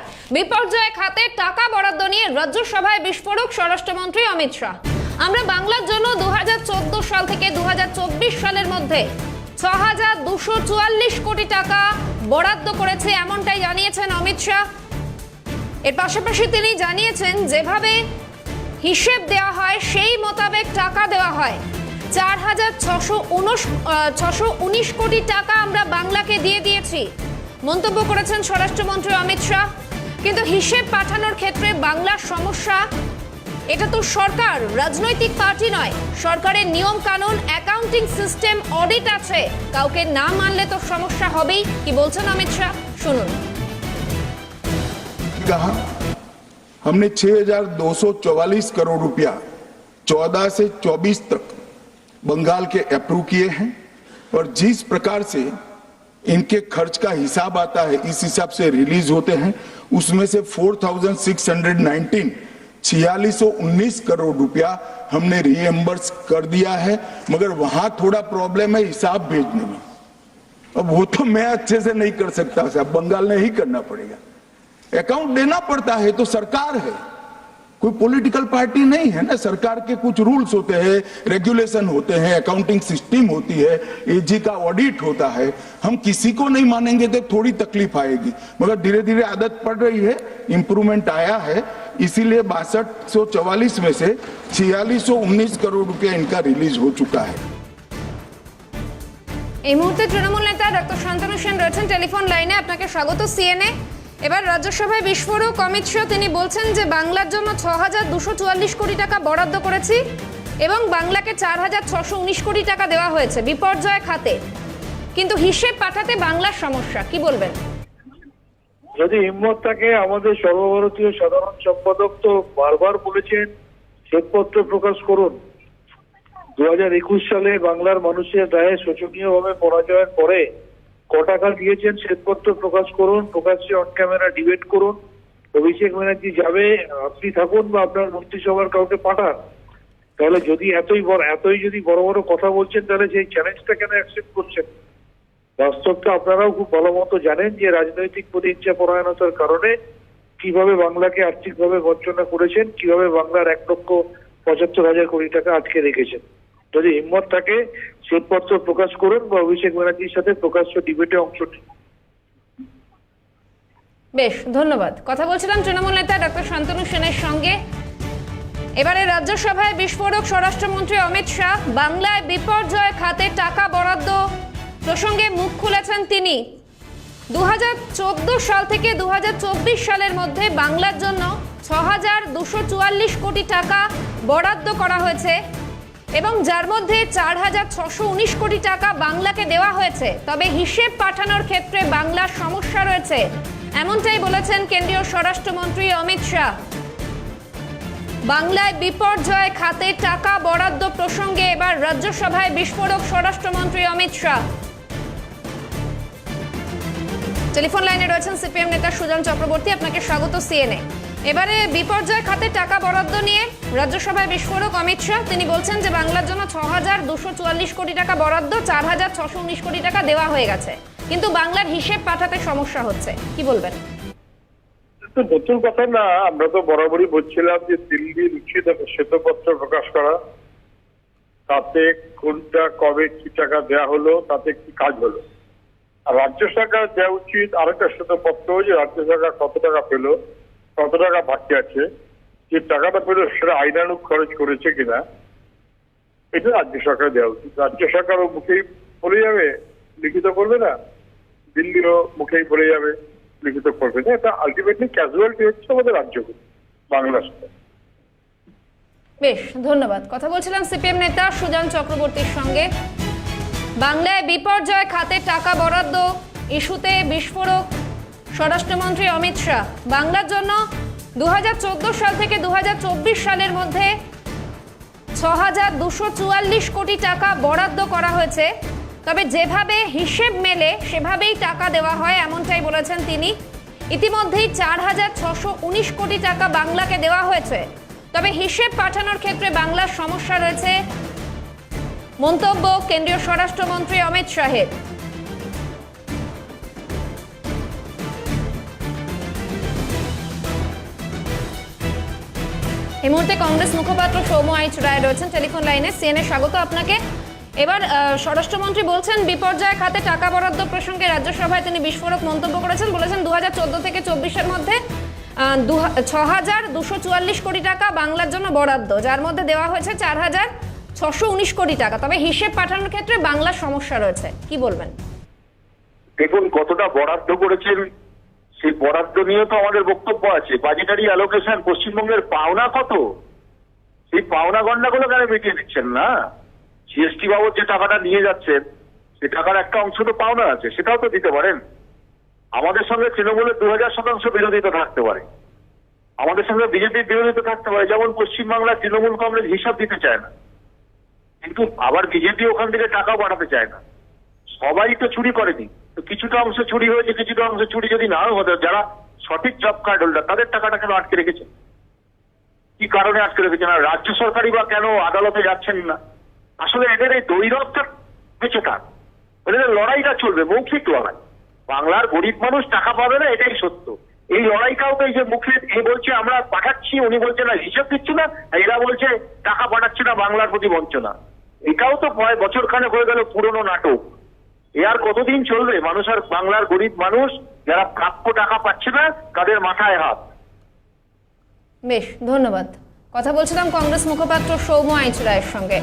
বাংলায় বিপর্যয় খাতে টাকা বরাদ্দ নিয়ে রাজ্যসভায় বিস্ফোরক স্বরাষ্ট্রমন্ত্রী অমিত শাহ। আমরা বাংলার জন্য দু সাল থেকে দু সালের মধ্যে ছ দুশো চুয়াল্লিশ কোটি টাকা বরাদ্দ করেছে এমনটাই জানিয়েছেন অমিত শাহ। এর পাশাপাশি তিনি জানিয়েছেন, যেভাবে হিসেব দেওয়া হয়, সেই মোতাবেক টাকা দেওয়া হয়। চার হাজার ছশো ছশো উনিশ কোটি টাকা আমরা বাংলাকে দিয়ে দিয়েছি। মন্তব্য করেছেন স্বরাষ্ট্রমন্ত্রী অমিত শাহ। কিন্তু হিসেব পাঠানোর ক্ষেত্রে বাংলার সমস্যা এটা তো সরকার রাজনৈতিক পার্টি নয় সরকারের নিয়ম কানুন অ্যাকাউন্টিং সিস্টেম অডিট আছে কাউকে না মানলে তো সমস্যা হবেই কি বলছেন অমিত শাহ শুনুন कहा हमने 6,244 करोड़ रुपया 14 से 24 तक बंगाल के अप्रूव किए हैं और जिस प्रकार से इनके खर्च का हिसाब आता है इस हिसाब से रिलीज होते हैं उसमें से 4,619 छियालीस करोड़ रुपया हमने रीएम्बर्स कर दिया है मगर वहाँ थोड़ा प्रॉब्लम है हिसाब भेजने में। अब वो तो मैं अच्छे से नहीं कर सकता साहब। बंगाल में ही करना पड़ेगा। अकाउंट देना पड़ता है तो सरकार है। कोई पॉलिटिकल पार्टी नहीं है ना सरकार के कुछ रूल्स होते हैं रेगुलेशन होते हैं अकाउंटिंग सिस्टम होती है एजी का ऑडिट होता है हम किसी को नहीं मानेंगे तो थोड़ी तकलीफ आएगी मगर धीरे धीरे आदत पड़ रही है इंप्रूवमेंट आया है इसीलिए बासठ सौ चवालीस में से छियालीस सौ उन्नीस करोड़ रुपया इनका रिलीज हो चुका है এই মুহূর্তে তৃণমূল নেতা ডক্টর শান্তনু সেন রয়েছেন টেলিফোন লাইনে আপনাকে স্বাগত সিএনএ এবার রাজ্যসভায় বিস্ফোরক অমিত শাহ, তিনি বলছেন যে বাংলার জন্য ছ হাজার দুশো চুয়াল্লিশ কোটি টাকা বরাদ্দ করেছি এবং বাংলাকে চার হাজার ছশো উনিশ কোটি টাকা দেওয়া হয়েছে বিপর্যয় খাতে। কিন্তু হিসেব পাঠাতে বাংলার সমস্যা, কি বলবেন? যদি হিম্মত থাকে, আমাদের সর্বভারতীয় সাধারণ সম্পাদক তো বারবার বলেছেন, শ্বেতপত্র প্রকাশ করুন। দু হাজার একুশ সালে বাংলার মানুষের রায়ে শোচনীয়ভাবে পরাজয়ের পরে ক টাকা দিয়েছেন শ্বেতপত্র প্রকাশ করুন, প্রকাশ্যে অন ক্যামেরা ডিবেট করুন। অভিষেক ব্যানার্জি যাবে, আপনি থাকুন বা আপনার মন্ত্রিসভার কাউকে পাঠান। তাহলে যদি এতই বড়, এতই যদি বড় বড় কথা বলছেন, তাহলে সেই চ্যালেঞ্জটা কেন অ্যাকসেপ্ট করছেন? বাস্তবটা আপনারাও খুব ভালো মতো জানেন যে রাজনৈতিক প্রতিহিংসা পরায়ণতার কারণে কীভাবে বাংলাকে আর্থিকভাবে বঞ্চনা করেছেন, কীভাবে বাংলার এক লক্ষ পঁচাত্তর হাজার কোটি টাকা আটকে রেখেছেন। যদি হিম্মত থাকে শ্বেতপত্র প্রকাশ করুন বা অভিষেক ব্যানার্জির সাথে প্রকাশ্য ডিবেটে অংশ নিন। বেশ, ধন্যবাদ। কথা বলছিলাম তৃণমূল নেতা ডক্টর শান্তনু সেনের সঙ্গে। এবারে রাজ্যসভায় বিস্ফোরক স্বরাষ্ট্রমন্ত্রী অমিত শাহ বাংলায় বিপর্যয় খাতে টাকা বরাদ্দ প্রসঙ্গে মুখ খুলেছেন তিনি। দু হাজার চোদ্দ সাল থেকে দু হাজার চব্বিশ সালের মধ্যে বাংলার জন্য ছ কোটি টাকা বরাদ্দ করা হয়েছে। এবং যার মধ্যে চার হাজার ছশো উনিশ কোটি টাকা বাংলাকে দেওয়া হয়েছে। তবে হিসেব পাঠানোর ক্ষেত্রে বাংলার সমস্যা রয়েছে। এমনটাই বলেছেন কেন্দ্রীয় স্বরাষ্ট্রমন্ত্রী অমিত শাহ। বাংলায় বিপর্যয় খাতে টাকা বরাদ্দ প্রসঙ্গে এবার রাজ্যসভায় বিস্ফোরক স্বরাষ্ট্রমন্ত্রী অমিত শাহ। টেলিফোন লাইনে রয়েছেন সিপিএম নেতা সুজন চক্রবর্তী। আপনাকে স্বাগত, সিএনএ। এবারে বিপর্যয় খাতে টাকা বরাদ্দ নিয়ে রাজ্যসভায় বিস্ফোরক অমিত শাহ। তিনি বলছেন যে বাংলার জন্য ছ হাজার দুশো চুয়াল্লিশ কোটি টাকা বরাদ্দ চার হাজার ছশো উনিশ কোটি টাকা দেওয়া হয়ে গেছে। কিন্তু বাংলার হিসেব পাঠাতে সমস্যা হচ্ছে। কি বলবেন? নতুন কথা না, আমরা তো বরাবরই বলছিলাম যে দিল্লির উচিত শ্বেতপত্র প্রকাশ করা। তাতে কোনটা, কবে কি টাকা দেয়া হলো, তাতে কি কাজ হলো? আর রাজ্য সরকার দেওয়া উচিত আরেকটা শ্বেতপত্র যে রাজ্য সরকার কত টাকা পেল। কত টাকা বাকি আছে? যে টাকাটা পেল সেটা আইনানুক খরচ করেছে কিনা? এটা রাজ্য সরকার দেওয়া উচিত। রাজ্য সরকারও মুখেই বলে যাবে, লিখিত করবে না? দিল্লিরও মুখেই বলে যাবে, লিখিত করবে না? এটা আলটিমেটলি ক্যাজুয়ালিটি হচ্ছে আমাদের রাজ্যগুলো বাংলা সরকার। বেশ, ধন্যবাদ। কথা বলছিলাম সিপিএম নেতা সুজান চক্রবর্তীর সঙ্গে। বাংলায় বিপর্যয়, খাতে টাকা বরাদ্দ, ইস্যুতে বিস্ফোরক স্বরাষ্ট্রমন্ত্রী অমিত শাহ। বাংলার জন্য দু হাজার চোদ্দ সাল থেকে দু হাজার চব্বিশ সালের মধ্যে ছ দুশো চুয়াল্লিশ কোটি টাকা বরাদ্দ করা হয়েছে। তবে যেভাবে হিসেব মেলে, সেভাবেই টাকা দেওয়া হয়, এমনটাই বলেছেন তিনি। ইতিমধ্যেই চার হাজার ছশো উনিশ কোটি টাকা বাংলাকে দেওয়া হয়েছে। তবে হিসেব পাঠানোর ক্ষেত্রে বাংলার সমস্যা রয়েছে। মন্তব্য কেন্দ্রীয় স্বরাষ্ট্রমন্ত্রী অমিত শাহের। এই মুহূর্তে কংগ্রেস মুখপাত্র সৌম আইচ রায় রয়েছেন টেলিফোন লাইনে সিএনএ স্বাগত আপনাকে। এবার স্বরাষ্ট্রমন্ত্রী বলছেন, বিপর্যয় খাতে টাকা বরাদ্দ প্রসঙ্গে রাজ্যসভায় তিনি বিস্ফোরক মন্তব্য করেছেন। বলেছেন দু থেকে চব্বিশের মধ্যে ছ হাজার দুশো চুয়াল্লিশ কোটি টাকা বাংলার জন্য বরাদ্দ, যার মধ্যে দেওয়া হয়েছে চার হাজার ছশো উনিশ কোটি টাকা। তবে হিসেব পাঠানোর ক্ষেত্রে বাংলার সমস্যা রয়েছে। কি বলবেন? দেখুন, কতটা বরাদ্দ করেছেন সেই বরাদ্দ নিয়ে তো আমাদের বক্তব্য আছে। বাজেটারি অ্যালোকেশন পশ্চিমবঙ্গের পাওনা কত? সেই পাওনা গন্ডাগুলো কেন মিটিয়ে দিচ্ছেন না? জিএসটি বাবদ যে টাকাটা নিয়ে যাচ্ছেন, সে টাকার একটা অংশ তো পাওনা আছে, সেটাও তো দিতে পারেন। আমাদের সঙ্গে তৃণমূলের দু হাজার শতাংশ বিরোধিতা থাকতে পারে। আমাদের সঙ্গে বিজেপির বিরোধিতা থাকতে পারে। যেমন পশ্চিমবাংলার তৃণমূল কংগ্রেস হিসাব দিতে চায় না। কিন্তু আবার বিজেপি ওখান থেকে টাকা বাড়াতে চায় না। সবাই তো চুরি করেনি। কিছুটা অংশ চুরি হয়েছে, কিছুটা অংশ চুরি যদি নাও হতো, যারা সঠিক জব কার্ড হোল্ডার তাদের টাকাটা কেন আটকে রেখেছে? কি কারণে আটকে রেখেছেন আর রাজ্য সরকারই বা কেন আদালতে যাচ্ছেন না? আসলে এদের এই দৈরবটা বেঁচে থাক এদের লড়াইটা চলবে, মৌখিক লড়াই। বাংলার গরিব মানুষ টাকা পাবে না, এটাই সত্য। এই লড়াই এই যে মুখে এ বলছে, আমরা পাঠাচ্ছি, উনি বলছে, না, হিসেব দিচ্ছি না। এরা বলছে, টাকা পাঠাচ্ছি না, বাংলার প্রতি বঞ্চনা। এটাও তো বছর খানেক হয়ে গেল পুরনো নাটক। এ আর কতদিন চলবে? মানুষ আর বাংলার গরিব মানুষ যারা প্রাপ্য টাকা পাচ্ছে না, তাদের মাথায় হাত। বেশ, ধন্যবাদ। কথা বলছিলাম কংগ্রেস মুখপাত্র সৌম আইচুরায়ের সঙ্গে।